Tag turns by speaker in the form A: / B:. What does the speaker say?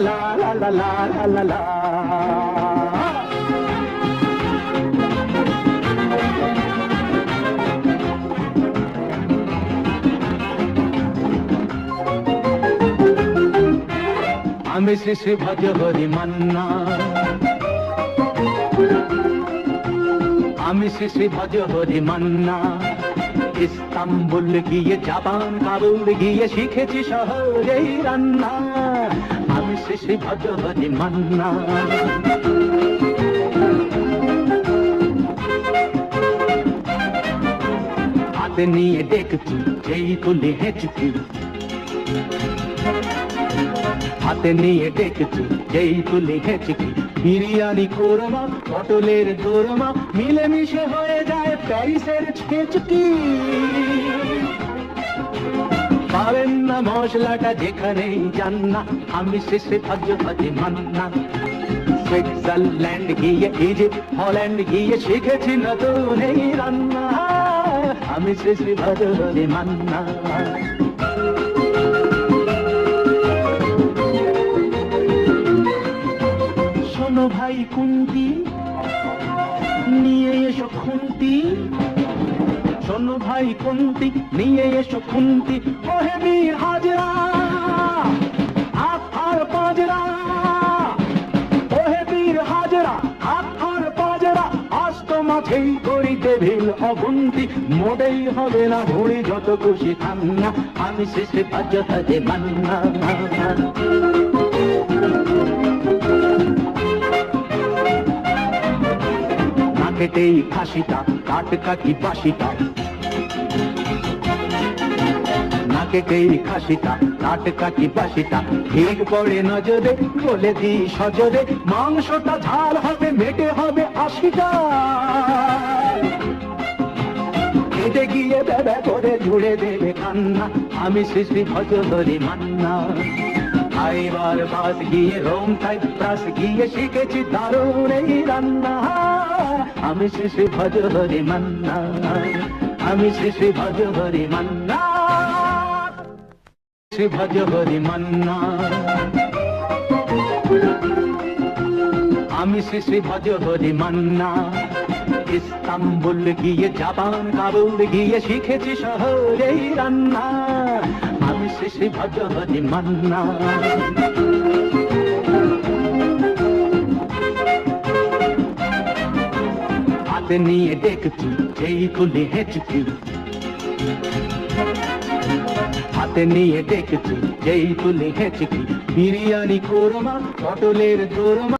A: la la la la la la আমি শ্রী শ্রী ভজ হরি মান্না আমি Shri Shri Bhaja Hari Manna Istanbul গিয়ে জাপান কাবুল গিয়ে শিখেছি শহরেই রান্না আমি শ্রী শ্রী ভজ হরি মান্না। হাতে নিয়ে দেখছি, যেই তুলে হেঁচকি। হাতে নিয়ে দেখছি, যেই তুলে হেঁচকি। বিরিয়ানি কোরমা, পটলের দোরমা, মিলেমিশে হয়ে যায় প্যারিসের ছেচকি। পাবেন মশলাটা যেখানেই যান না আমি শেষে ভাজ্য ভাজে মান্না। সুইজারল্যান্ড গিয়ে, ইজিপ্ট, হল্যান্ড গিয়ে শিখেছি নতুন এই রান্না। আমি শেষে ভাজ ভাজে মান্না। ভাই কুন্তি, নিয়ে এসো খুন্তি। শোনো ভাই কুন্তি নিয়ে এসো খুন্তি ওহে বীর হাজরা আর পাজরা। ওহে বীর হাজরা আর পাজরা। আস্ত মাছেই করিতে ভিল অগুন্তি মোটেই হবে না ভুড়ি, যত খুশি খান্না। আমি শেষে হাজে মান্না। নাকেতেই খাসিটা কাট কাটি বাসিটা। নাকেতেই খাসিটা কাট কাটি বাসিটা? ঠিক পড়ে নজরে, বলে দি সজরে, মাংসটা ঝাল হবে, মেটে হবে আশিটা। খেতে গিয়ে বেবে করে জুড়ে দেবে কান্না, আমি শ্রী ভজ ধরি মান্না। খাইবার বাদ গিয়ে রোম সাইপ্রাস গিয়ে শিখেছি দারুণ এই রান্না। আমি শ্রী ভজ হরি মান্না। আমি শ্রী ভজ হরি মান্না। শ্রী ভজ হরি মান্না। আমি শ্রী শ্রী ভজ হরি মান্না। ইস্তাম্বুল গিয়ে জাপান, কাবুল গিয়ে শিখেছি শহরেই রান্না। আমি শ্রী শ্রী ভজ হরি মান্না। হাতে নিয়ে দেখছি, যেই খুলি হেঁচকি। হাতে নিয়ে দেখছি, যেই খুলি হেঁচকি। বিরিয়ানি কোরমা, পটলের দোরমা।